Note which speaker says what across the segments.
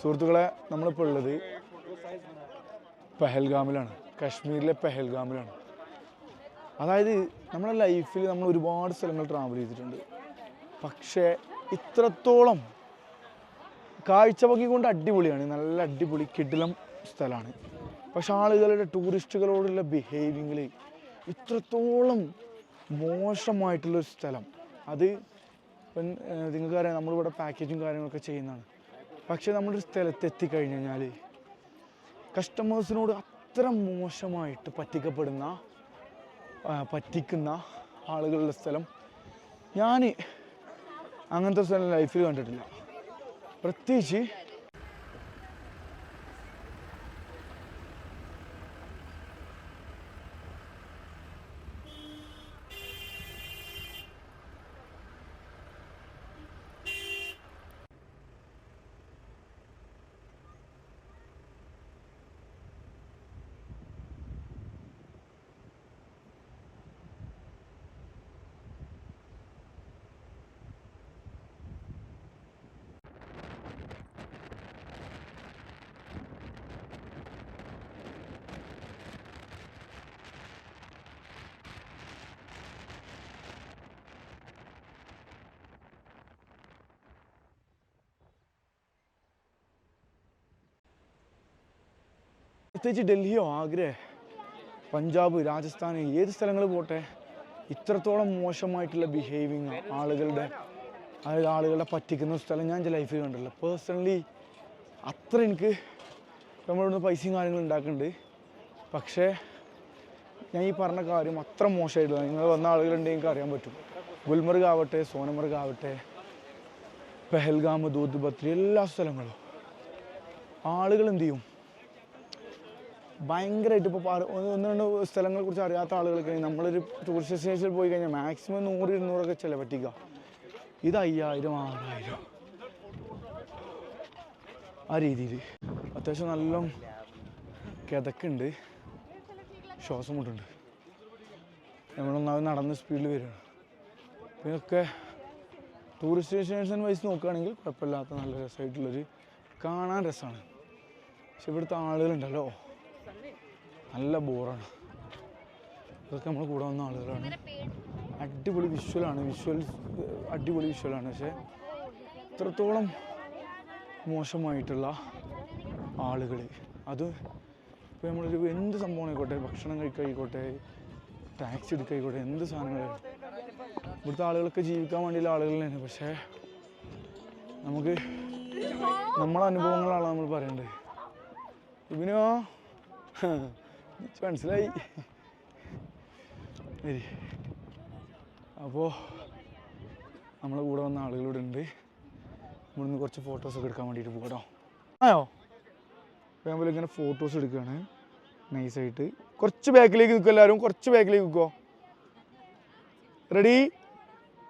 Speaker 1: സുഹൃത്തുക്കളെ നമ്മളിപ്പോൾ ഉള്ളത് പെഹൽഗാമിലാണ്. കാശ്മീരിലെ പെഹൽഗാമിലാണ്. അതായത് നമ്മുടെ ലൈഫിൽ നമ്മൾ ഒരുപാട് സ്ഥലങ്ങൾ ട്രാവൽ ചെയ്തിട്ടുണ്ട്. പക്ഷേ ഇത്രത്തോളം കാഴ്ചവകി കൊണ്ട് അടിപൊളിയാണ്. നല്ല അടിപൊളി കിടിലം സ്ഥലമാണ് പക്ഷെ ആളുകളുടെ ടൂറിസ്റ്റുകളോടുള്ള ബിഹേവിങ്ങിൽ ഇത്രത്തോളം മോശമായിട്ടുള്ളൊരു സ്ഥലം. അത് ഇപ്പം നിങ്ങൾക്കറിയാം നമ്മളിവിടെ പാക്കേജും കാര്യങ്ങളൊക്കെ ചെയ്യുന്നതാണ്. പക്ഷേ നമ്മളൊരു സ്ഥലത്തെത്തി കഴിഞ്ഞു കഴിഞ്ഞാൽ കസ്റ്റമേഴ്സിനോട് അത്ര മോശമായിട്ട് പറ്റിക്കപ്പെടുന്ന പറ്റിക്കുന്ന ആളുകളുടെ സ്ഥലം ഞാൻ അങ്ങനത്തെ സ്ഥലം ലൈഫിൽ കണ്ടിട്ടില്ല. പ്രത്യേകിച്ച് പ്രത്യേകിച്ച് ഡൽഹിയോ? ആഗ്രേ പഞ്ചാബ് രാജസ്ഥാൻ ഏത് സ്ഥലങ്ങൾ പോട്ടെ? ഇത്രത്തോളം മോശമായിട്ടുള്ള ബിഹേവിങ് ആളുകളുടെ അതായത് ആളുകളെ പറ്റിക്കുന്ന സ്ഥലം ഞാൻ എന്റെ ലൈഫിൽ കണ്ടിട്ടില്ല. പേഴ്സണലി അത്ര എനിക്ക് നമ്മളിവിടുന്ന് പൈസയും കാര്യങ്ങളും ഉണ്ടാക്കുന്നുണ്ട് പക്ഷേ ഞാൻ ഈ പറഞ്ഞ കാര്യം അത്ര മോശമായിട്ടില്ല. നിങ്ങൾ വന്ന ആളുകളുണ്ടെങ്കിൽ എനിക്ക് അറിയാൻ പറ്റും. ഗുൽമർഗ് ആവട്ടെ സോനമർഗ് ആവട്ടെ പെഹൽഗാം ദൂത്ത് ബത്രി എല്ലാ സ്ഥലങ്ങളും. ആളുകൾ എന്ത് ചെയ്യും? ഭയങ്കരമായിട്ട് ഇപ്പോൾ ഒന്ന് രണ്ട് സ്ഥലങ്ങളെ കുറിച്ച് അറിയാത്ത ആളുകൾക്ക് നമ്മളൊരു ടൂറിസ്റ്റ് ഡെസ്റ്റിനേഷനിൽ പോയി കഴിഞ്ഞാൽ മാക്സിമം നൂറ് ഇരുന്നൂറൊക്കെ ചില പറ്റിക്കുക ഇത് അയ്യായിരം ആറായിരം. ആ രീതിയിൽ അത്യാവശ്യം നല്ല കിതക്കുണ്ട്. ശ്വാസം മുട്ടുണ്ട്. നമ്മളൊന്നാമത് നടന്ന് സ്പീഡിൽ വരികയാണ് ഇതൊക്കെ ടൂറിസ്റ്റ് ഡെസ്റ്റിനേഷൻ വൈസ് നോക്കുകയാണെങ്കിൽ കുഴപ്പമില്ലാത്ത നല്ല രസമായിട്ടുള്ളൊരു കാണാൻ രസമാണ് പക്ഷെ ഇവിടുത്തെ ആളുകളുണ്ടല്ലോ. നല്ല ബോറാണ്. ഇതൊക്കെ നമ്മൾ കൂടെ വന്ന ആളുകളാണ്. അടിപൊളി വിഷ്വലാണ് വിഷ്വൽ അടിപൊളി വിഷ്വലാണ് പക്ഷേ ഇത്രത്തോളം മോശമായിട്ടുള്ള ആളുകൾ അത് ഇപ്പോൾ നമ്മളൊരു എന്ത് സംഭവം ആയിക്കോട്ടെ? ഭക്ഷണം കഴിക്കായിക്കോട്ടെ? ടാക്സി എടുക്കായിക്കോട്ടെ? എന്ത് സാധനങ്ങൾ ഇവിടുത്തെ ആളുകളൊക്കെ ജീവിക്കാൻ വേണ്ടിയുള്ള ആളുകൾ തന്നെയാണ്. പക്ഷേ നമുക്ക് നമ്മളെ അനുഭവങ്ങളാണ് നമ്മൾ പറയേണ്ടത്. ഇവനോ മനസ്സിലായി. ശരി അപ്പോൾ നമ്മളെ കൂടെ വന്ന ആളുകളിവിടെ ഉണ്ട്. നമ്മളിന്ന് കുറച്ച് ഫോട്ടോസൊക്കെ എടുക്കാൻ വേണ്ടിയിട്ട് പോകട്ടോ ആയോ? അതേപോലെ ഇങ്ങനെ ഫോട്ടോസ് എടുക്കുകയാണ് നൈസായിട്ട് കുറച്ച് ബാക്കിലേക്ക് നിൽക്കും എല്ലാവരും. കുറച്ച് ബാക്കിലേക്ക് നിൽക്കുമോ റെഡി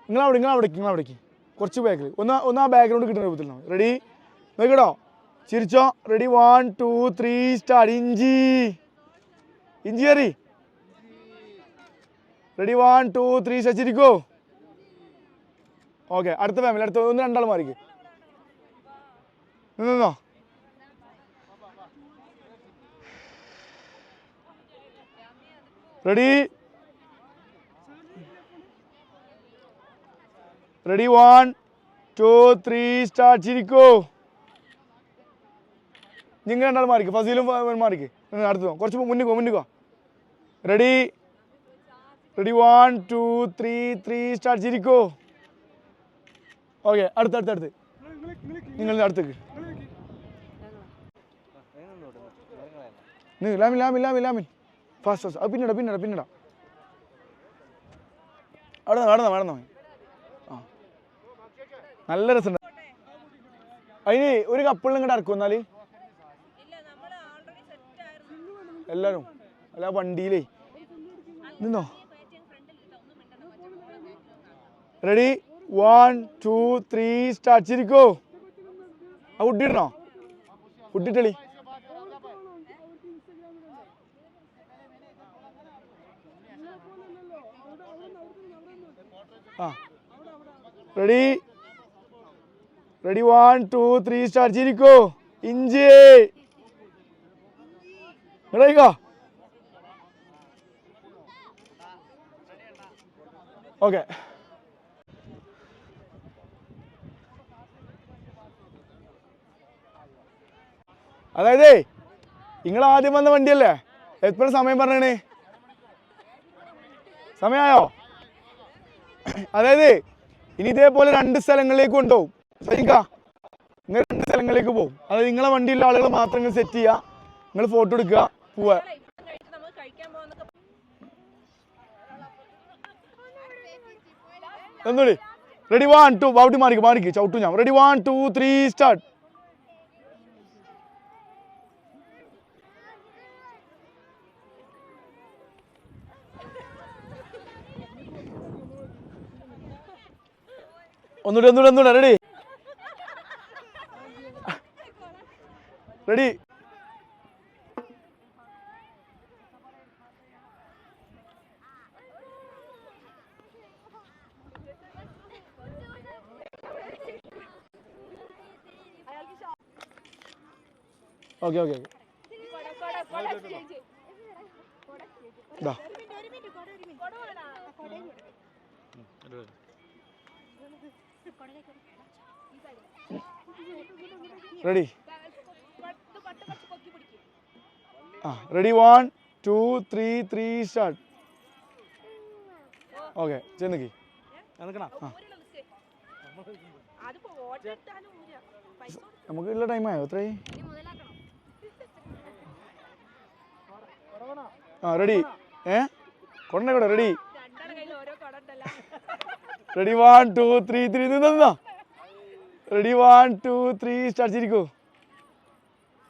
Speaker 1: നിങ്ങൾ അവിടെ നിങ്ങൾ അവിടേക്ക് നിങ്ങൾ അവിടേക്ക്. കുറച്ച് ബാക്കിൽ ഒന്ന് ഒന്ന് ആ ബാക്ക്ഗ്രൗണ്ട് കിട്ടുന്ന രൂപത്തിൽ റെഡി നോക്കിട്ടോ ചിരിച്ചോ. Ready one two three star ഇഞ്ചി. ഇഞ്ചി കയറി റെഡി വൺ ടു ത്രീ ശശിരിക്കോ ഓക്കെ അടുത്ത ഫാമിലി അടുത്ത ഒന്ന് രണ്ടാൾ മാറിക്ക്. നിന്നോ ready ready one two three start ചിരിക്കോ നിങ്ങൾ രണ്ടാൾ മാറിക്ക് ഫസീലും മാറിക്ക്. അടുത്തോ കുറച്ച് മുന്നിക്കോ മുന്നിക്കോ ready ready one two three three start ചിരിക്കോ. Okay അടുത്ത് അടുത്ത് അടുത്ത്. നിങ്ങൾ അടുത്തേക്ക്. ലാമിൻ ലാമിൻ ലാമിൻ ലാമിൻ. ഫാസ്റ്റ് ഫാസ്റ്റ് അത് പിന്നടാ പിന്നടാ അവിടെ അവിടെ നിന്ന് ആ. നല്ല രസമുണ്ട്. അതിന് ഒരു കപ്പിളിനും കൂടെ ഇറക്കും എന്നാൽ എല്ലാവരും അല്ല വണ്ടിയിലേ. നിന്നോ? Ready one two three start ചിരിക്കോ? ആ കുട്ടിയിടണോ കുട്ടിട്ടളി ആ. Ready ready one two three start ചിരിക്കോ? ഇഞ്ചി. ഇങ്ങോട്ടേക്കോ ഓക്കെ അതായത് നിങ്ങൾ ആദ്യം വന്ന വണ്ടിയല്ലേ? എപ്പോഴും സമയം പറഞ്ഞേ സമയമായോ? അതായത് ഇനി ഇതേപോലെ രണ്ട് സ്ഥലങ്ങളിലേക്ക് കൊണ്ടുപോകും. സൈനിക നിങ്ങൾ രണ്ട് സ്ഥലങ്ങളിലേക്ക് പോകും. അതായത് നിങ്ങളെ വണ്ടിയുള്ള ആളുകൾ മാത്രം സെറ്റ് ചെയ്യുക. നിങ്ങൾ ഫോട്ടോ എടുക്കുക. പോവുക. ഒന്നുകൂടി റെഡി വൺ ടു ബൗഡി മാറിക്ക് മാറിക്ക്. ചവിട്ടു ഞാൻ. Ready one two three start ഒന്നുകൂടി ഒന്നുകൂടി ഒന്നുകൂടി റെഡി ഓക്കെ ഓക്കെ ഓക്കെ. ഇതാ റെഡി ആ ready one two three three start okay ചെന്നിക്ക്. നമുക്ക് ഉള്ള ടൈമായോ എത്രയായി
Speaker 2: ഇനി മുതലാക്കണം.
Speaker 1: ആ റെഡി ഏ? കൊണ്ടേ കൂടെ
Speaker 2: ready.
Speaker 1: Ready one two three three നിന്നാ ready one two three start ചെയ്തിരിക്കൂ.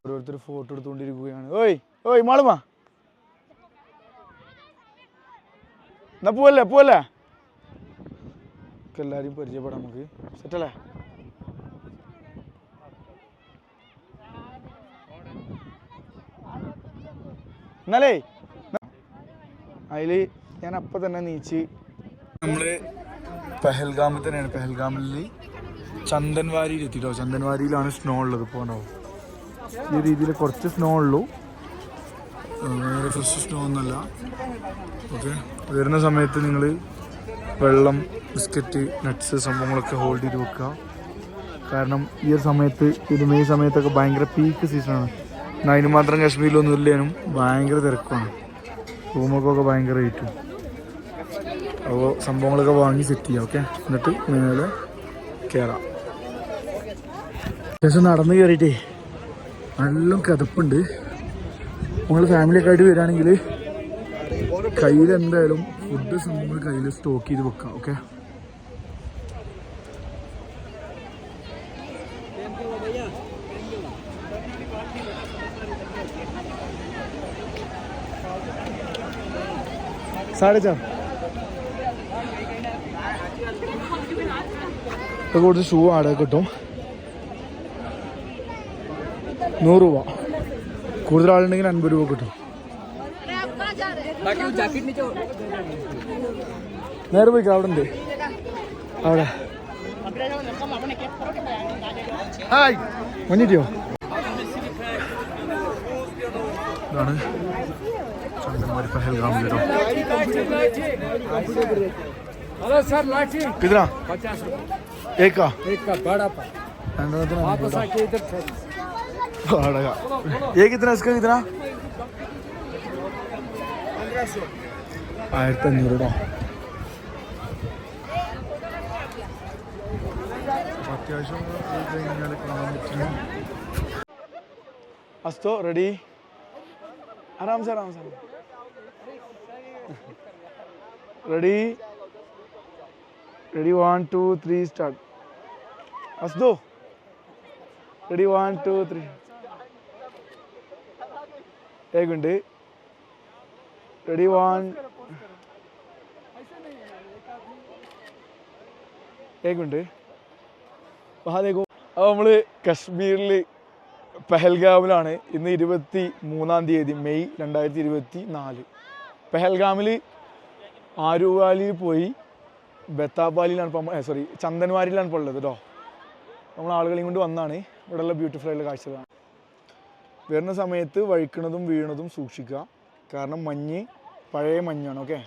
Speaker 1: ഓരോരുത്തർ ഫോട്ടോ എടുത്തുകൊണ്ടിരിക്കുകയാണ്. ഓയ് ഓയ് മാളുമാ. എന്നാ പോവല്ലേ പോവല്ലേ? എല്ലാവരെയും പരിചയപ്പെടാം നമുക്ക്. സെറ്റല്ലേ എന്നാലേ അതിൽ ഞാൻ അപ്പം തന്നെ നീച്ച്. നമ്മൾ പെഹൽഗാമിൽ തന്നെയാണ് പെഹൽഗാമിൽ ചന്ദൻവാരിയിൽ എത്തിട്ടോ ചന്ദൻവാരിയിലാണ് സ്നോ ഉള്ളത് ഉണ്ടാവും ഈ രീതിയിൽ കുറച്ച് സ്നോ ഉള്ളൂ. വേറെ ഫ്രഷ് സ്നോ ഒന്നുമല്ല. ഓക്കെ. വരുന്ന സമയത്ത് നിങ്ങൾ വെള്ളം ബിസ്ക്കറ്റ് നട്ട്സ് സംഭവങ്ങളൊക്കെ ഹോൾഡ് ചെയ്ത് വെക്കുക. കാരണം ഈ ഒരു സമയത്ത് ഇത് മെയ് സമയത്തൊക്കെ ഭയങ്കര പീക്ക് സീസണാണ് അതിന് മാത്രം കാശ്മീരിലൊന്നും ഇല്ലേനും ഭയങ്കര തിരക്കാണ്. റൂമൊക്കെ ഭയങ്കര റേറ്റും അപ്പോൾ സംഭവങ്ങളൊക്കെ വാങ്ങി സെറ്റ് ചെയ്യാം ഓക്കെ എന്നിട്ട് മേലെ കയറാം ശേഷം നടന്ന് കയറിയിട്ടേ നല്ല കിതപ്പുണ്ട്. നിങ്ങൾ ഫാമിലിയൊക്കെ ആയിട്ട് വരികയാണെങ്കിൽ കയ്യിൽ എന്തായാലും ഫുഡ് സംഭവങ്ങൾ കയ്യിൽ സ്റ്റോക്ക് ചെയ്ത് വെക്കാം ഓക്കെ साडेचार ഇപ്പോൾ കുറച്ച് ഷൂ ആടെ കിട്ടും. നൂറ് രൂപ. കൂടുതൽ ആളുണ്ടെങ്കിൽ അൻപത് രൂപ കിട്ടും. നേരെ പോയിക്കാം അവിടെ ഉണ്ട്. അവിടെ. ഹായ് മഞ്ഞിട്ടിയോ ഇതാണ്. ചന്ദന്മാരി പഹൽഗാം കേട്ടോ
Speaker 3: हेलो सर लाठी
Speaker 1: कितना
Speaker 3: पचास रुपये
Speaker 1: एक का
Speaker 3: एक का बड़ा पर
Speaker 1: രണ്ടെണ്ണത്തിന്
Speaker 3: वापस आके इधर छोड़
Speaker 1: വാടക ये कितना इसका कितना ആയിരത്തി അഞ്ഞൂറ് കേട്ടോ അത്യാവശ്യം കഴിഞ്ഞാൽ കാണാൻ പറ്റുന്ന അസ്തോ ready Aram sir Aram sir Ready ready one two three start അസ്തു ready one two three ഏകുണ്ട്. റെഡി വൺ ഏകുണ്ട്. മഹാദേവ് അപ്പോൾ നമ്മൾ കശ്മീരിൽ പെഹൽഗാമിലാണ്. ഇന്ന് ഇരുപത്തി മൂന്നാം തീയതി മെയ് രണ്ടായിരത്തി ഇരുപത്തി നാല് പെഹൽഗാമിൽ ആരുവാലിയിൽ പോയി ബത്താബാലിയിലാണ് ഇപ്പം സോറി ചന്ദൻവാരിയിലാണ് ഇപ്പോൾ ഉള്ളത് കേട്ടോ നമ്മൾ ആളുകളെയും കൊണ്ട് വന്നാണ് ഇവിടെയുള്ള ബ്യൂട്ടിഫുൾ ആയിട്ടുള്ള കാഴ്ചകളാണ് വരുന്ന സമയത്ത് വഴിക്കണതും വീണതും സൂക്ഷിക്കുക. കാരണം മഞ്ഞ് പഴയ മഞ്ഞാണ് ഓക്കെ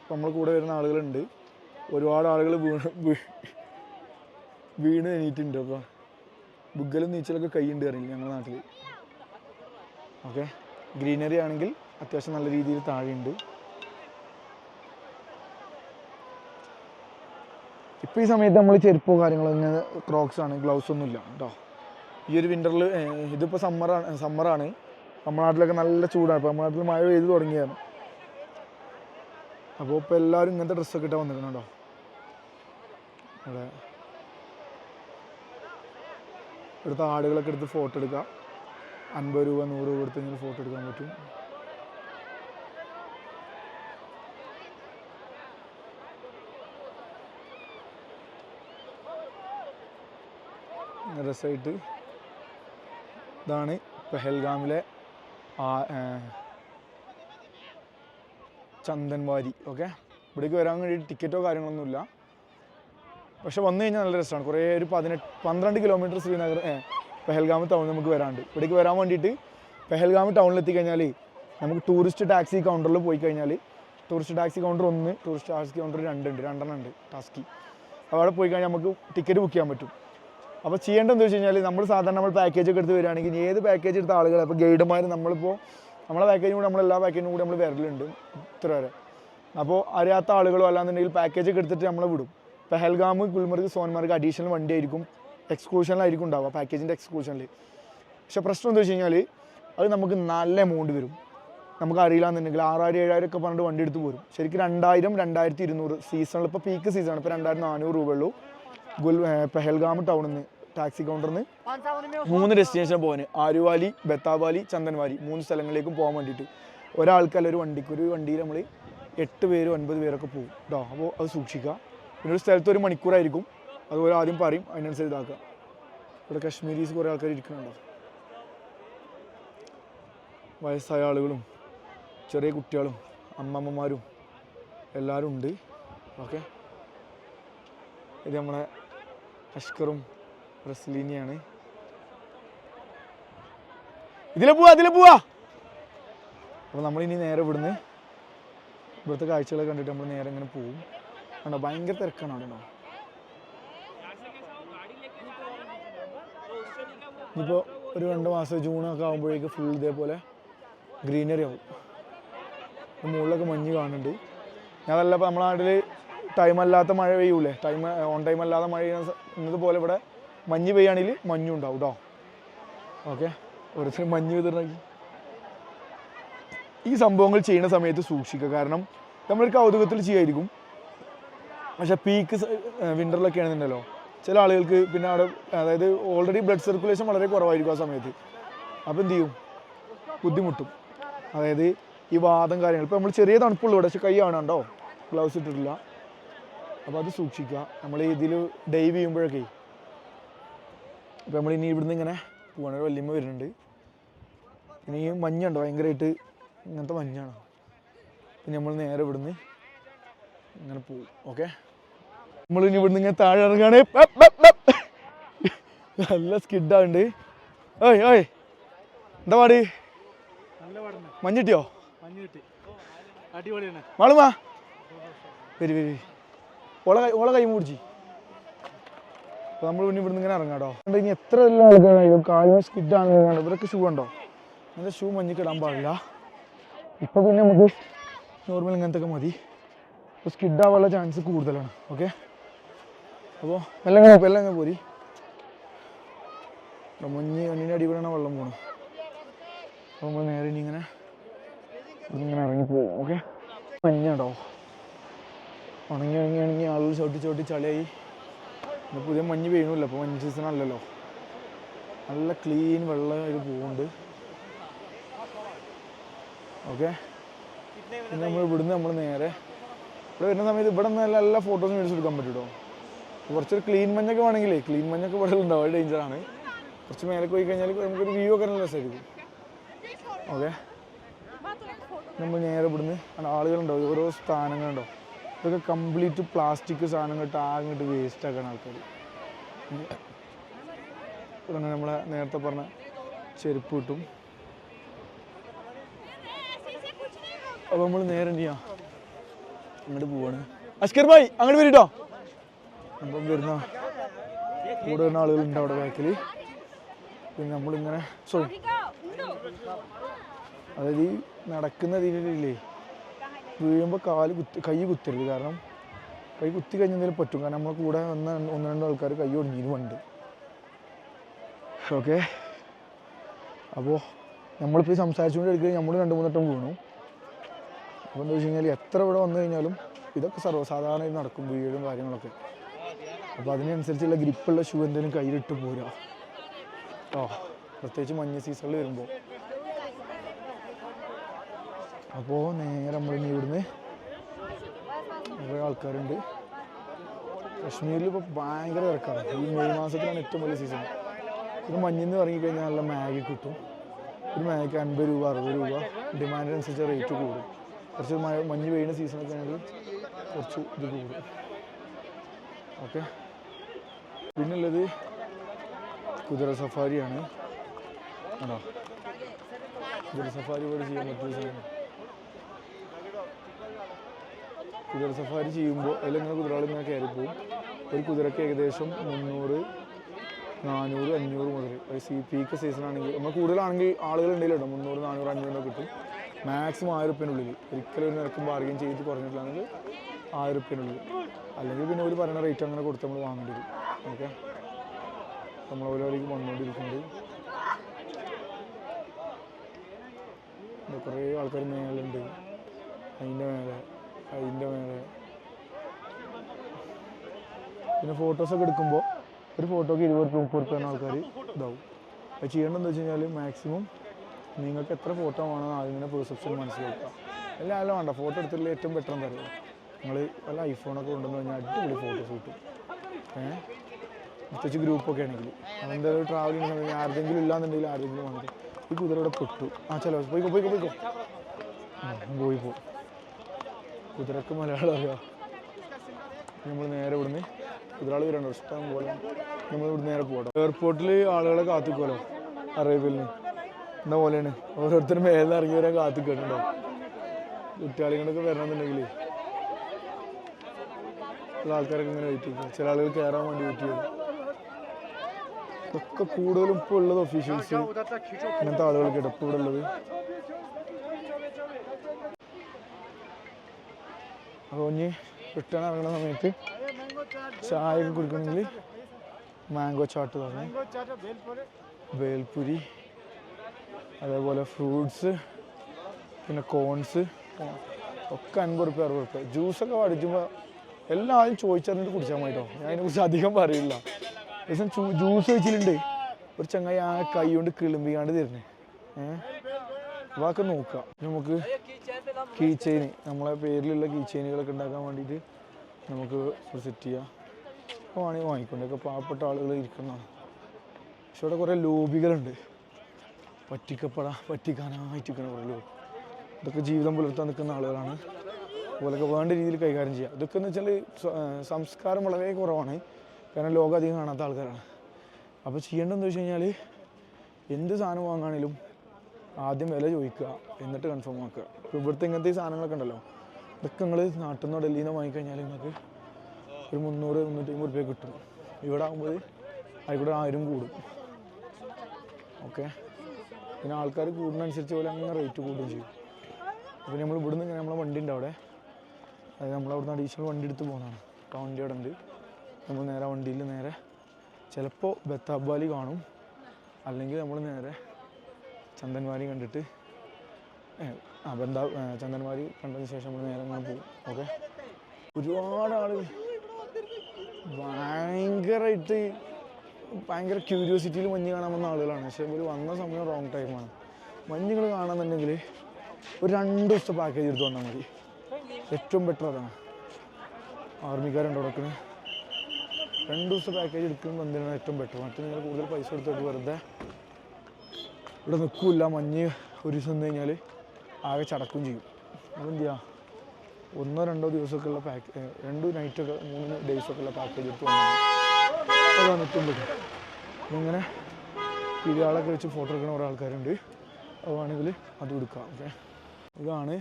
Speaker 1: ഇപ്പം നമ്മൾ കൂടെ വരുന്ന ആളുകളുണ്ട്. ഒരുപാട് ആളുകൾ വീണ് വീണ് എണീറ്റുണ്ട് അപ്പോൾ ബുഗലും നീച്ചലൊക്കെ കൈയുണ്ട് അറിയില്ല ഞങ്ങളുടെ നാട്ടിൽ ഓക്കെ ഗ്രീനറി ആണെങ്കിൽ അത്യാവശ്യം നല്ല രീതിയിൽ താഴെയുണ്ട്. ഇപ്പോൾ ഈ സമയത്ത് നമ്മൾ ചെരുപ്പോ കാര്യങ്ങളോ ഇങ്ങനെ ക്രോക്സ് ആണ് ഗ്ലൗസ് ഒന്നും ഇല്ല കേട്ടോ ഈ ഒരു വിന്ററിൽ ഇതിപ്പോൾ സമ്മറാണ് സമ്മറാണ് നമ്മുടെ നാട്ടിലൊക്കെ നല്ല ചൂടാണ് ഇപ്പോൾ നമ്മുടെ നാട്ടിൽ മഴ പെയ്ത് തുടങ്ങിയാണ് അപ്പോൾ ഇപ്പോൾ എല്ലാവരും ഇങ്ങനത്തെ ഡ്രസ്സൊക്കെ ഇട്ടാൽ വന്നിരിക്കണം കേട്ടോ അവിടെ. ഇവിടുത്തെ ആടുകളൊക്കെ എടുത്ത് ഫോട്ടോ എടുക്കാം. അൻപത് രൂപ നൂറ് രൂപ കൊടുത്ത് ഇങ്ങനെ ഫോട്ടോ എടുക്കാൻ പറ്റും. രസമായിട്ട് ഇതാണ് പെഹൽഗാമിലെ ചന്ദൻവാരി ഓക്കെ? ഇവിടേക്ക് വരാൻ വേണ്ടി ടിക്കറ്റോ കാര്യങ്ങളൊന്നുമില്ല. പക്ഷെ വന്നു കഴിഞ്ഞാൽ നല്ല രസമാണ്. കുറേ ഒരു പതിനെട്ട് പന്ത്രണ്ട് കിലോമീറ്റർ ശ്രീനഗർ പെഹൽഗാം ടൗൺ നമുക്ക് വരാണ്ട് ഇവിടേക്ക് വരാൻ വേണ്ടിയിട്ട് പെഹൽഗാം ടൗണിൽ എത്തിക്കഴിഞ്ഞാൽ നമുക്ക് ടൂറിസ്റ്റ് ടാക്സി കൗണ്ടറിൽ പോയി കഴിഞ്ഞാൽ ടൂറിസ്റ്റ് ടാക്സി കൗണ്ടർ ഒന്ന് ടൂറിസ്റ്റ് ടാക്സി കൗണ്ടർ രണ്ടുണ്ട് രണ്ടെണ്ണം ഉണ്ട് ടാസ്കി. അവിടെ പോയി കഴിഞ്ഞാൽ നമുക്ക് ടിക്കറ്റ് ബുക്ക് ചെയ്യാൻ പറ്റും. അപ്പോൾ ചെയ്യേണ്ടത് എന്താ വെച്ച് കഴിഞ്ഞാൽ നമ്മൾ സാധാരണ നമ്മൾ പാക്കേജ് ഒക്കെ എടുത്ത് വരികയാണെങ്കിൽ ഏത് പാക്കേജ് എടുത്ത ആളുകൾ അപ്പോൾ ഗൈഡുമാർ നമ്മളിപ്പോൾ നമ്മളെ പാക്കേജും കൂടെ നമ്മളെല്ലാ പാക്കേജും കൂടെ നമ്മൾ വരലുണ്ട്. ഇത്ര വരെ. അപ്പോൾ അറിയാത്ത ആളുകളോ അല്ലാന്നുണ്ടെങ്കിൽ പാക്കേജ് ഒക്കെ എടുത്തിട്ട് നമ്മളെ വിടും. പെഹൽഗാം ഗുൽമർഗ് സോൻമാർഗ് അഡീഷണൽ വണ്ടി ആയിരിക്കും. എക്സ്ക്ലൂഷനിലായിരിക്കും ഉണ്ടാവുക പാക്കേജിന്റെ എക്സ്ക്ലൂഷനിൽ പക്ഷെ പ്രശ്നം എന്താ വെച്ച് കഴിഞ്ഞാൽ അത് നമുക്ക് നല്ല എമൗണ്ട് വരും. നമുക്ക് അറിയില്ല എന്നുണ്ടെങ്കിൽ ആറായിരം ഏഴായിരം ഒക്കെ പറഞ്ഞിട്ട് വണ്ടി എടുത്ത് പോരും. ശരിക്കും രണ്ടായിരം രണ്ടായിരത്തി ഇരുന്നൂറ് സീസണിൽ ഇപ്പോൾ പീക്ക് സീസണാണ് ഇപ്പോൾ രണ്ടായിരത്തി നാനൂറ് രൂപ ഉള്ളൂ. പെഹൽഗാം ടൗണിൽ നിന്ന് ടാക്സി കൗണ്ടറിൽ നിന്ന് മൂന്ന് ഡെസ്റ്റിനേഷൻ പോകാൻ ആരുവാലി ബത്താവാലി ചന്ദൻവാലി. മൂന്ന് സ്ഥലങ്ങളിലേക്കും പോകാൻ വേണ്ടിയിട്ട്. ഒരാൾക്കല്ല ഒരു വണ്ടിക്ക്. ഒരു വണ്ടിയിൽ നമ്മൾ എട്ട് പേര് ഒൻപത് പേരൊക്കെ പോകും കേട്ടോ അപ്പോൾ അത് സൂക്ഷിക്കുക. പിന്നെ ഒരു സ്ഥലത്ത് ഒരു മണിക്കൂറായിരിക്കും. അതുപോലെ ആദ്യം പറയും അതിനനുസരിച്ച് ഇതാക്കുക. ഇവിടെ കശ്മീരീസ് കുറേ ആൾക്കാർ ഇരിക്കുന്നുണ്ടോ. വയസ്സായ ആളുകളും ചെറിയ കുട്ടികളും അമ്മമ്മമാരും എല്ലാവരും ഉണ്ട്. ഓക്കെ? ഇത് നമ്മളെ അഷ്കറും റസ്ലീനിയാണ്. ഇതിലെ പോവാ ഇതിലെ പോവാ. അപ്പോൾ നമ്മളിനി നേരെ ഇവിടുന്ന് ഇവിടുത്തെ കാഴ്ചകളൊക്കെ കണ്ടിട്ട് നമ്മൾ നേരെ ഇങ്ങനെ പോവും. കണ്ടോ ഭയങ്കര തിരക്കാണ് അവിടെ ഇപ്പോ ഒരു രണ്ട് മാസം ജൂണൊക്കെ ആകുമ്പോഴേക്ക് ഫുൾ ഇതേപോലെ ഗ്രീനറി ആവും. മുകളിലൊക്കെ മഞ്ഞ് കാണുന്നുണ്ട്. ഞാൻ അതല്ല ഇപ്പോൾ നമ്മുടെ നാട്ടിൽ ടൈം അല്ലാത്ത മഴ പെയ്യൂലേ? ടൈം ഓൺ ടൈം അല്ലാതെ മഴ പെയ്യുന്നത് പോലെ ഇവിടെ മഞ്ഞ് പെയ്യാണെങ്കിൽ മഞ്ഞും ഉണ്ടാവും കേട്ടോ ഓക്കെ ഓരോരുത്തരും മഞ്ഞ് വിതരണി. ഈ സംഭവങ്ങൾ ചെയ്യുന്ന സമയത്ത് സൂക്ഷിക്കുക. കാരണം നമ്മളൊരു കൗതുകത്തിൽ ചെയ്യായിരിക്കും. പക്ഷെ പീക്ക് വിന്ററിലൊക്കെ ആണെന്നുണ്ടല്ലോ. ചില ആളുകൾക്ക് പിന്നെ അവിടെ അതായത് ഓൾറെഡി ബ്ലഡ് സർക്കുലേഷൻ വളരെ കുറവായിരിക്കും ആ സമയത്ത്. അപ്പോൾ എന്ത് ചെയ്യും? ബുദ്ധിമുട്ടും. അതായത് ഈ വാദം കാര്യങ്ങൾ. ഇപ്പോൾ നമ്മൾ ചെറിയ തണുപ്പുള്ളൂ പക്ഷെ കൈ കാണാണ്ടോ ഗ്ലൗസ് ഇട്ടിട്ടില്ല. അപ്പോൾ അത് സൂക്ഷിക്കുക. നമ്മൾ ഇതിൽ ഡൈവ് ചെയ്യുമ്പോഴൊക്കെ ഇപ്പോൾ നമ്മൾ ഇനി ഇവിടുന്ന് ഇങ്ങനെ പോകണ ഒരു വല്യമ്മ വരുന്നുണ്ട്. ഇനി ഈ മഞ്ഞുണ്ടോ? ഭയങ്കരമായിട്ട് ഇങ്ങനത്തെ മഞ്ഞാണ്? പിന്നെ നമ്മൾ നേരെ ഇവിടുന്ന് ഇങ്ങനെ പോകും ഓക്കെ നമ്മൾ ഇനി ഇവിടുന്ന് ഇങ്ങനെ താഴെ ഇറങ്ങുകയാണ്. നല്ല സ്കിഡാവുണ്ട് ഓയ് ഓയ് എന്താ പാടി? മഞ്ഞിട്ടിയോ
Speaker 3: മഞ്ഞിട്ടി വാളുമാ അടിപൊളിയാണ്.
Speaker 1: മാളുമാ വരി വരി. ഓളെ ഓളെ കൈ മുടിച്ച്. അപ്പോൾ നമ്മൾ പിന്നെ ഇവിടുന്ന് ഇങ്ങനെ ഇറങ്ങാം കേട്ടോ ഇനി എത്ര എല്ലാം ആൾക്കാരായാലും കാലും സ്കിഡാണ് ഇവരൊക്കെ ഷൂ ഉണ്ടോ? അങ്ങനത്തെ ഷൂ മഞ്ഞിക്ക് ഇടാൻ പാടില്ല. ഇപ്പോൾ പിന്നെ നമുക്ക് നോർമൽ ഇങ്ങനത്തെ ഒക്കെ മതി. അപ്പോൾ സ്കിഡാവാനുള്ള ചാൻസ് കൂടുതലാണ് ഓക്കെ അപ്പോൾ എല്ലാം ഇങ്ങനെ പോരി. മഞ്ഞ് മഞ്ഞിന്റെ അടിപൊളിയാണ് വെള്ളം പോകണം അപ്പോൾ നമ്മൾ നേരെ ഇനി ഇങ്ങനെ ഇങ്ങനെ ഇറങ്ങി പോകും ഓക്കെ മഞ്ഞാടോ ഉണങ്ങി ഉണങ്ങി ഉണങ്ങി ആളുകൾ ചവിട്ടി ചവിട്ടി ചളിയായി. പിന്നെ പുതിയ മഞ്ഞ് പെയ്യണമല്ലോ അപ്പോൾ മഞ്ഞ് സീസൺ അല്ലല്ലോ. നല്ല ക്ലീൻ വെള്ളം ഒരു പോകുന്നുണ്ട് ഓക്കെ പിന്നെ നമ്മൾ ഇവിടുന്ന് നമ്മൾ നേരെ ഇവിടെ വരുന്ന സമയത്ത് ഇവിടെ നല്ല എല്ലാ ഫോട്ടോസും മേടിച്ച് എടുക്കാൻ പറ്റും കേട്ടോ കുറച്ചൊരു ക്ലീൻ മഞ്ഞൊക്കെ വേണമെങ്കിലേ ക്ലീൻ മഞ്ഞൊക്കെ ഇവിടെ ഉണ്ടാവും അത് ഡേഞ്ചറാണ് കുറച്ച് മേലെ പോയി കഴിഞ്ഞാൽ നമുക്കൊരു വ്യൂ ഒക്കെ നല്ല രസമായിരിക്കും ഓക്കെ നമ്മൾ നേരെ ഇവിടുന്ന് ആളുകളുണ്ടാവും ഓരോ സ്ഥാനങ്ങളുണ്ടോ? ഇതൊക്കെ കംപ്ലീറ്റ് പ്ലാസ്റ്റിക് സാധനം ഇട്ട് അങ്ങോട്ട് വേസ്റ്റ് ആക്കണ ആൾക്കാർ ഇവിടെ നമ്മളെ നേരത്തെ പറഞ്ഞ ചെരുപ്പ് കിട്ടും. അപ്പോൾ നമ്മൾ നേരെ ചെയ്യാം? അങ്ങോട്ട് പോവാണ്. അഷ്കർ ഭായ് അങ്ങോട്ട് വരിട്ടോ. അപ്പം വരുന്ന കൂടെ വരുന്ന ആളുകളുണ്ട് അവിടെ ബാക്കിൽ പിന്നെ നമ്മളിങ്ങനെ സോറി അതായത് ഈ നടക്കുന്ന രീതിയിലില്ലേ? വീഴുമ്പോൾ കാൽ കുത്തി കൈ കുത്തരുത്. കാരണം കൈ കുത്തി കഴിഞ്ഞാൽ പറ്റും. കാരണം നമ്മളെ കൂടെ വന്ന ഒന്ന് രണ്ട് ആൾക്കാർ കൈ ഒടിഞ്ഞിരുമുണ്ട് ഓക്കെ? അപ്പോൾ നമ്മളിപ്പോൾ സംസാരിച്ചുകൊണ്ട് എടുക്കുകയും നമ്മൾ രണ്ട് മൂന്നെട്ടം വീണു. അപ്പോൾ എന്താ വെച്ച് കഴിഞ്ഞാൽ എത്ര ഇവിടെ വന്നു കഴിഞ്ഞാലും ഇതൊക്കെ സർവസാധാരണ നടക്കും വീഴും കാര്യങ്ങളൊക്കെ. അപ്പോൾ അതിനനുസരിച്ചുള്ള ഗ്രിപ്പുള്ള ഷൂ എന്തെങ്കിലും കയ്യിലിട്ട് പോരാ ഓ പ്രത്യേകിച്ച് മഞ്ഞ സീസണിൽ വരുമ്പോൾ അപ്പോൾ നേരെ നമ്മൾ ഇനി ഇവിടുന്ന് കുറേ ആൾക്കാരുണ്ട്. കശ്മീരിൽ ഇപ്പോൾ ഭയങ്കര തിരക്കാണ്. ഈ മെയ് മാസത്തിലാണ് ഏറ്റവും വലിയ സീസൺ ഇത് മഞ്ഞിൽ നിന്ന് ഇറങ്ങിക്കഴിഞ്ഞാൽ നല്ല മാഗി കിട്ടും. ഒരു മാഗിക്ക് അൻപത് രൂപ അറുപത് രൂപ ഡിമാൻഡിനനുസരിച്ച് റേറ്റ് കൂടും. കുറച്ച് മഴ മഞ്ഞ് പെയ്യുന്ന സീസണൊക്കെ ആണെങ്കിൽ കുറച്ച് ഇത് കൂടും. ഓക്കെ. പിന്നുള്ളത് കുതിര സഫാരിയാണ്. ആണോ? കുതിര സഫാരി പോലെ ചെയ്യാൻ പറ്റിയ സാധനം. കുതിര സഫാരി ചെയ്യുമ്പോൾ അതിലിങ്ങനെ കുതിരകൾ ഇങ്ങനെ കയറി പോകും ഒരു കുതിരക്ക് ഏകദേശം മുന്നൂറ് നാനൂറ് അഞ്ഞൂറ് മുതൽ ഒരു സി പീക്ക് സീസൺ ആണെങ്കിൽ നമ്മൾ കൂടുതലാണെങ്കിൽ ആളുകൾ ഉണ്ടെങ്കിലും കേട്ടോ മുന്നൂറ് നാനൂറ് അഞ്ഞൂറ് കിട്ടും. മാക്സിമം ആയിരം റുപ്യനുള്ളിൽ ഒരിക്കലും ഒരു നിരക്കും ബാർഗൈൻ ചെയ്ത് കുറഞ്ഞിട്ടില്ലെങ്കിൽ ആയിരം റുപ്യനുള്ളിൽ അല്ലെങ്കിൽ പിന്നെ ഒരു പറയുന്ന റേറ്റ് അങ്ങനെ കൊടുത്ത് നമ്മൾ വാങ്ങേണ്ടി വരും. ഓക്കെ നമ്മൾ ഓരോരിക്കും വന്നുകൊണ്ടിരിക്കുന്നുണ്ട് കുറേ ആൾക്കാർ മേലുണ്ട് അതിന്റെ മേലെ. അതിന്റെ മേലെ. പിന്നെ ഫോട്ടോസൊക്കെ എടുക്കുമ്പോൾ ഒരു ഫോട്ടോക്ക് ഇരുപത് റുപ്യ മുപ്പത് റുപ്യ ആൾക്കാർ ഇതാവും. അത് ചെയ്യേണ്ടതെന്ന് വെച്ച് കഴിഞ്ഞാൽ മാക്സിമം നിങ്ങൾക്ക് എത്ര ഫോട്ടോ വേണമെന്ന് ആദ്യം തന്നെ പെർസെപ്ഷൻ മനസ്സിലാക്കുക. എല്ലാം അല്ല വേണ്ട. ഫോട്ടോ എടുത്തിട്ടുള്ള ഏറ്റവും ബെറ്റർ എന്താ പറയുക നിങ്ങൾ വല്ല ഐഫോണൊക്കെ കൊണ്ടുവന്ന് കഴിഞ്ഞാൽ അടിപൊളി ഫോട്ടോസ് കിട്ടും. ഏഹ് പ്രത്യേകിച്ച് ഗ്രൂപ്പൊക്കെ ആണെങ്കിൽ. അതെന്തായാലും ട്രാവൽ ചെയ്യുന്ന ആരുടെങ്കിലും ഇല്ലാന്നുണ്ടെങ്കിൽ ആരെങ്കിലും വന്നിട്ട് ഈ കുതിരയുടെ പൊട്ടു. ആ ചില പോയിക്കോ പോയിക്കോ പോയിക്കോ. പോയി പോയി. കുതിരക്ക് മലയാളം അറിയാം നമ്മൾ നേരെ ഇവിടുന്ന് കുതിരാളി വരണ്ട ഇഷ്ടം പോലെ. നമ്മൾ ഇവിടെ നേരെ പോകട്ടോ. എയർപോർട്ടിൽ ആളുകളെ കാത്തിക്കുമല്ലോ അറേബ്യലിന് എന്താ പോലെയാണ്? ഓരോരുത്തരും മേലെ ഇറങ്ങി വരാൻ കാത്തിക്കുന്നുണ്ടോ? കുട്ടികളികളൊക്കെ വരണമെന്നുണ്ടെങ്കിൽ ചില ആൾക്കാരൊക്കെ ഇങ്ങനെ വെയിറ്റ് ചെയ്യും. ചില ആളുകൾ കയറാൻ വേണ്ടി വെയിറ്റ് ചെയ്യും. ഇതൊക്കെ കൂടുതലും ഇപ്പോൾ ഉള്ളത് ഒഫീഷ്യൽസ് ഇങ്ങനത്തെ ആളുകൾക്ക് ഇടപ്പ് ഇവിടെ ഉള്ളത്. അപ്പോൾ ഇനി റിട്ടേൺ ഇറങ്ങുന്ന സമയത്ത് ചായ ഒക്കെ കുടിക്കണമെങ്കിൽ മാംഗോ ചാട്ട് തന്നെ വേൽപ്പുരി. അതേപോലെ ഫ്രൂട്ട്സ് പിന്നെ കോൺസ് ഒക്കെ അൻപത് റുപ്യ അറുപത് റുപ്യ. ജ്യൂസൊക്കെ അടിച്ചുമ്പോൾ എല്ലാവരും ചോദിച്ചറിഞ്ഞിട്ട് കുടിച്ചാൽ മതി കേട്ടോ ഞാൻ അതിനെക്കുറിച്ച് അധികം പറയില്ല. ദിവസം ജ്യൂസ് വെച്ചിട്ടുണ്ട് ഒരു ചങ്ങായി ആ കൈ കൊണ്ട് കിളുമ്പിക്കാണ്ട് തരുന്നേ. ഏഹ് അതൊക്കെ നോക്കാം. നമുക്ക് കീ ചെയിൻ നമ്മളെ പേരിലുള്ള കീ ചെയിനുകളൊക്കെ ഉണ്ടാക്കാൻ വേണ്ടിയിട്ട് നമുക്ക് സെറ്റ് ചെയ്യാം. അപ്പോൾ വേണമെങ്കിൽ വാങ്ങിക്കൊണ്ടൊക്കെ പാവപ്പെട്ട ആളുകൾ ഇരിക്കുന്നതാണ് പക്ഷെ ഇവിടെ കുറേ ലോബികളുണ്ട്. പറ്റിക്കപ്പെടാ പറ്റിക്കാനായിട്ടിരിക്കുന്ന കുറേ ലോബി. ഇതൊക്കെ ജീവിതം പുലർത്താൻ നിൽക്കുന്ന ആളുകളാണ്. അതുപോലൊക്കെ വേണ്ട രീതിയിൽ കൈകാര്യം ചെയ്യുക. ഇതൊക്കെ എന്ന് വെച്ചാൽ സംസ്കാരം വളരെ കുറവാണ്. കാരണം ലോകം അധികം കാണാത്ത ആൾക്കാരാണ്. അപ്പോൾ ചെയ്യേണ്ടതെന്ന് വെച്ച് കഴിഞ്ഞാൽ എന്ത് സാധനം വാങ്ങുകയാണെങ്കിലും ആദ്യം വില ചോദിക്കുക എന്നിട്ട് കൺഫേം ആക്കുക. ഇപ്പോൾ ഇവിടുത്തെ ഇങ്ങനത്തെ ഈ സാധനങ്ങളൊക്കെ ഉണ്ടല്ലോ ഇതൊക്കെ നിങ്ങൾ നാട്ടിൽ നിന്നോ ഡൽഹിയിൽ നിന്നോ വാങ്ങിക്കഴിഞ്ഞാൽ നിങ്ങൾക്ക് ഒരു മുന്നൂറ് മുന്നൂറ്റി അമ്പത് കിട്ടും. ഇവിടെ ആകുമ്പോൾ അതിൽക്കൂടെ ആയിരം കൂടും. ഓക്കെ പിന്നെ ആൾക്കാർ കൂടുന്നതനുസരിച്ച് പോലെ അങ്ങനെ റേറ്റ് കൂടുകയും ചെയ്യും. അപ്പോൾ നമ്മൾ ഇവിടുന്ന് ഇങ്ങനെ നമ്മളെ വണ്ടി ഉണ്ട് അവിടെ. അതായത് നമ്മളവിടുന്ന് അഡീഷണൽ വണ്ടി എടുത്ത് പോകുന്നതാണ് അപ്പോൾ ആ വണ്ടി അവിടെ ഉണ്ട് നമ്മൾ നേരെ വണ്ടിയിൽ നേരെ ചിലപ്പോൾ ബത്താബാലി കാണും. അല്ലെങ്കിൽ നമ്മൾ നേരെ ചന്ദൻവാരി കണ്ടിട്ട് ആ ബന്ധാ ചന്ദൻവാരി കണ്ടതിന് ശേഷം നമ്മൾ നേരെ അങ്ങനെ പോകും. ഓക്കെ? ഒരുപാട് ആളുകൾ ഭയങ്കരമായിട്ട് ഭയങ്കര ക്യൂരിയോസിറ്റിയിൽ മഞ്ഞ് കാണാൻ വന്ന ആളുകളാണ്. പക്ഷേ ഇവർ വന്ന സമയം റോങ് ടൈമാണ് മഞ്ഞുകൾ കാണാന്നുണ്ടെങ്കിൽ ഒരു രണ്ട് ദിവസത്തെ പാക്കേജ് എടുത്ത് വന്നാൽ മതി. ഏറ്റവും ബെറ്റർ അതാണ്. ആർമിക്കാരുണ്ട് അവിടെ രണ്ട് ദിവസത്തെ പാക്കേജ് എടുക്കുന്നത് എന്തിനാണ് ഏറ്റവും ബെറ്റർ മറ്റേ നിങ്ങൾ കൂടുതൽ പൈസ എടുത്തിട്ട് വെറുതെ ഇവിടെ നിൽക്കില്ല മഞ്ഞ് ഒരു ദിവസം നിന്ന് കഴിഞ്ഞാൽ ആകെ ചടക്കും ചെയ്യും. അപ്പോൾ എന്ത് ചെയ്യുക ഒന്നോ രണ്ടോ ദിവസമൊക്കെ ഉള്ള പാക്ക് രണ്ട് നൈറ്റൊക്കെ മൂന്ന് ഡേയ്സൊക്കെ ഉള്ള പാക്കേജ് എടുത്ത് വന്നു അതാണ് ഏറ്റവും ബെറ്റർ ഇങ്ങനെ കിളിയാളൊക്കെ വെച്ച് ഫോട്ടോ എടുക്കുന്ന കുറേ ആൾക്കാരുണ്ട്. അത് വേണമെങ്കിൽ അതും എടുക്കാം ഓക്കെ ഇതാണ്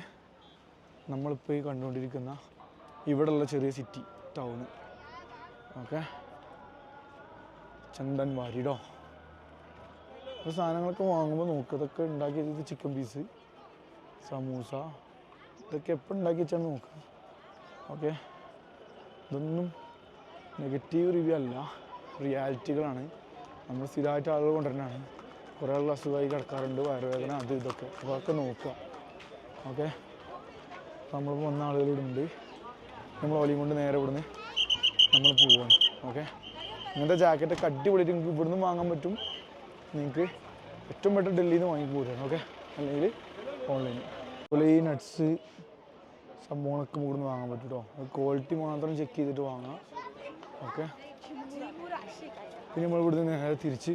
Speaker 1: നമ്മളിപ്പോൾ ഈ കണ്ടുകൊണ്ടിരിക്കുന്ന ഇവിടെയുള്ള ചെറിയ സിറ്റി ടൗണ് ഓക്കെ ചന്ദൻ വാരിടോ അപ്പോൾ സാധനങ്ങളൊക്കെ വാങ്ങുമ്പോൾ നോക്കുക ഇതൊക്കെ ഉണ്ടാക്കി ഇത് ചിക്കൻ പീസ് സമൂസ ഇതൊക്കെ എപ്പോൾ ഉണ്ടാക്കി വെച്ചാൽ നോക്കുക ഓക്കെ ഇതൊന്നും നെഗറ്റീവ് റിവ്യൂ അല്ല റിയാലിറ്റികളാണ് നമ്മൾ സ്ഥിരമായിട്ട് ആളുകൾ കൊണ്ടുവരുന്നതാണ്. കുറേ ആളുകൾ അസുഖമായി കിടക്കാറുണ്ട് വയറുവേദന അത് ഇതൊക്കെ. അതൊക്കെ നോക്കുക. ഓക്കെ നമ്മൾ വന്ന ആളുകളിവിടെ നമ്മൾ ഓലിയും കൊണ്ട് നേരെ ഇവിടുന്ന് നമ്മൾ പോവാണ്. ഓക്കെ ഇങ്ങനത്തെ ജാക്കറ്റൊക്കെ അടിപൊളിയിട്ട് നിങ്ങൾക്ക് ഇവിടുന്ന് വാങ്ങാൻ പറ്റും. നിങ്ങൾക്ക് ഏറ്റവും ബെറ്റർ ഡൽഹിയിൽ നിന്ന് വാങ്ങി പോരാണ് ഓക്കെ അല്ലെങ്കിൽ ഓൺലൈനിൽ അതുപോലെ ഈ നട്ട്സ് സംഭവങ്ങളൊക്കെ ഇവിടുന്ന് വാങ്ങാൻ പറ്റും കേട്ടോ ക്വാളിറ്റി മാത്രം ചെക്ക് ചെയ്തിട്ട് വാങ്ങാം ഓക്കെ പിന്നെ നമ്മൾ ഇവിടുന്ന് നേരെ തിരിച്ച്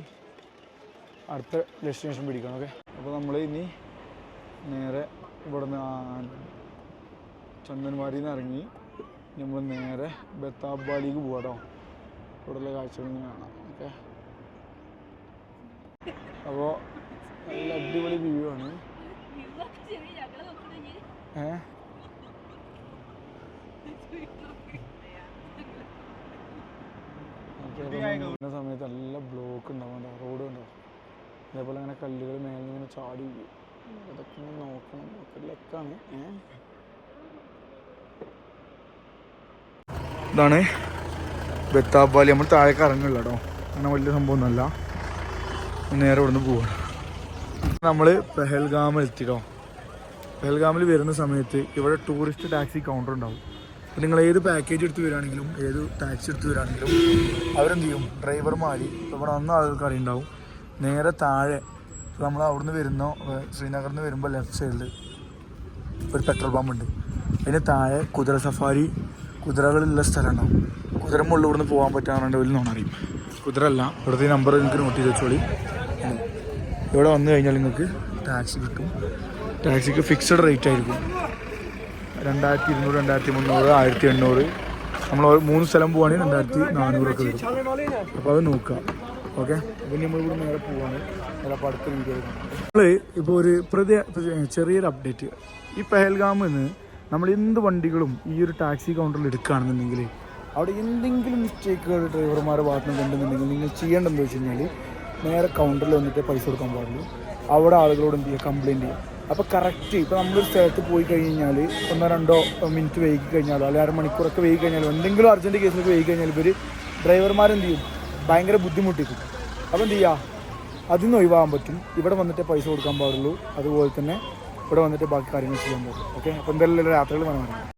Speaker 1: അടുത്ത ഡെസ്റ്റിനേഷൻ പിടിക്കണം ഓക്കെ അപ്പോൾ നമ്മൾ ഇനി നേരെ ഇവിടുന്ന് ചന്ദൻവാരിയിൽ നിന്ന് ഇറങ്ങി നമ്മൾ നേരെ ബത്താബാലിക്ക് പോവാട്ടോ ഇവിടെയുള്ള കാഴ്ചകൾ കാണാം ഓക്കെ അപ്പോൾ നല്ല അടിപൊളി വ്യൂ ആണ്. സമയത്ത് നല്ല ബ്ലോക്ക് ഉണ്ടാവും റോഡ് ഉണ്ടാവും അതേപോലെ അങ്ങനെ കല്ലുകൾ മേലെ ഇങ്ങനെ ചാടി വീഴും. അതൊക്കെ ഇങ്ങനെ നോക്കണം ലെക്കാണ്. ഇതാണ് ബത്താബാലി. നമ്മൾ താഴേക്ക് ഇറങ്ങില്ല കേട്ടോ. അങ്ങനെ വലിയ സംഭവമൊന്നുമല്ല. നേരെ ഇവിടുന്ന് പോവാണ്. നമ്മൾ പെഹൽഗാമിൽ എത്തിക്കോ പെഹൽഗാമിൽ വരുന്ന സമയത്ത് ഇവിടെ ടൂറിസ്റ്റ് ടാക്സി കൗണ്ടർ ഉണ്ടാവും. അപ്പം നിങ്ങൾ ഏത് പാക്കേജ് എടുത്ത് വരികയാണെങ്കിലും ഏത് ടാക്സി എടുത്ത് വരികയാണെങ്കിലും അവരെന്ത് ചെയ്യും? ഡ്രൈവർമാർ ഇവിടെ വന്ന ആളുകൾക്ക് അറിയുണ്ടാവും. നേരെ താഴെ നമ്മൾ അവിടുന്ന് വരുന്ന ശ്രീനഗറിൽ നിന്ന് വരുമ്പോൾ ലെഫ്റ്റ് സൈഡിൽ ഒരു പെട്രോൾ പമ്പ് ഉണ്ട്. അതിന് താഴെ കുതിര സഫാരി കുതിരകളുള്ള സ്ഥലം ഉണ്ടാവും കുതിര മുകളിൽ ഇവിടുന്ന് പോകാൻ പറ്റാറുണ്ട് വലിയ നോൺ അറിയും കുതിര അല്ല ഇവിടുത്തെ നമ്പർ നിങ്ങൾക്ക് നോട്ട് ചെയ്ത് വെച്ചോളി. ഇവിടെ വന്നു കഴിഞ്ഞാൽ നിങ്ങൾക്ക് ടാക്സി കിട്ടും. ടാക്സിക്ക് ഫിക്സഡ് റേറ്റ് ആയിരിക്കും. രണ്ടായിരത്തി ഇരുന്നൂറ് രണ്ടായിരത്തി മുന്നൂറ് ആയിരത്തി എണ്ണൂറ് നമ്മൾ മൂന്ന് സ്ഥലം പോവുകയാണെങ്കിൽ രണ്ടായിരത്തി നാനൂറൊക്കെ വരും അപ്പോൾ അത് നോക്കാം. ഓക്കെ? അപ്പം നമ്മൾ ഇവിടെ നേരെ പോവാണ്. ചിലപ്പോൾ അടുത്ത വീഡിയോ നമ്മൾ ഇപ്പോൾ ഒരു പ്രതി ചെറിയൊരു അപ്ഡേറ്റ് ഈ പെഹൽഗാമിൽ നിന്ന് നമ്മൾ എന്ത് വണ്ടികളും ഈ ഒരു ടാക്സി കൗണ്ടറിൽ എടുക്കുകയാണെന്നുണ്ടെങ്കിൽ അവിടെ എന്തെങ്കിലും മിസ്റ്റേക്കുകൾ ഡ്രൈവർമാരുടെ ഭാഗത്തുനിന്ന് കണ്ടെന്നുണ്ടെങ്കിൽ നിങ്ങൾ ചെയ്യേണ്ടതെന്ന് വെച്ച് കഴിഞ്ഞാൽ നേരെ കൗണ്ടറിൽ വന്നിട്ട് പൈസ കൊടുക്കാൻ പാടുള്ളൂ. അവിടെ ആളുകളോട് എന്ത് ചെയ്യുക? കംപ്ലയിന്റ് ചെയ്യുക. അപ്പോൾ കറക്റ്റ് ഇപ്പോൾ നമ്മളൊരു സ്ഥലത്ത് പോയി കഴിഞ്ഞാൽ ഒന്നോ രണ്ടോ മിനിറ്റ് വൈകി കഴിഞ്ഞാലോ അല്ലെങ്കിൽ അരമണിക്കൂറൊക്കെ വൈകി കഴിഞ്ഞാലോ എന്തെങ്കിലും അർജന്റ് കേസിലൊക്കെ വൈകി കഴിഞ്ഞാൽ ഇവർ ഡ്രൈവർമാരെന്ത് ചെയ്യും? ഭയങ്കര ബുദ്ധിമുട്ടിക്കും. അപ്പോൾ എന്ത് ചെയ്യുക? അതിൽ നിന്ന് ഒഴിവാകാൻ പറ്റും. ഇവിടെ വന്നിട്ട് പൈസ കൊടുക്കാൻ പാടുള്ളൂ. അതുപോലെ തന്നെ ഇവിടെ വന്നിട്ട് ബാക്കി കാര്യങ്ങൾ ചെയ്യാൻ പാടുള്ളൂ. ഓക്കെ അപ്പോൾ എന്തായാലും രാത്രികൾ വേണം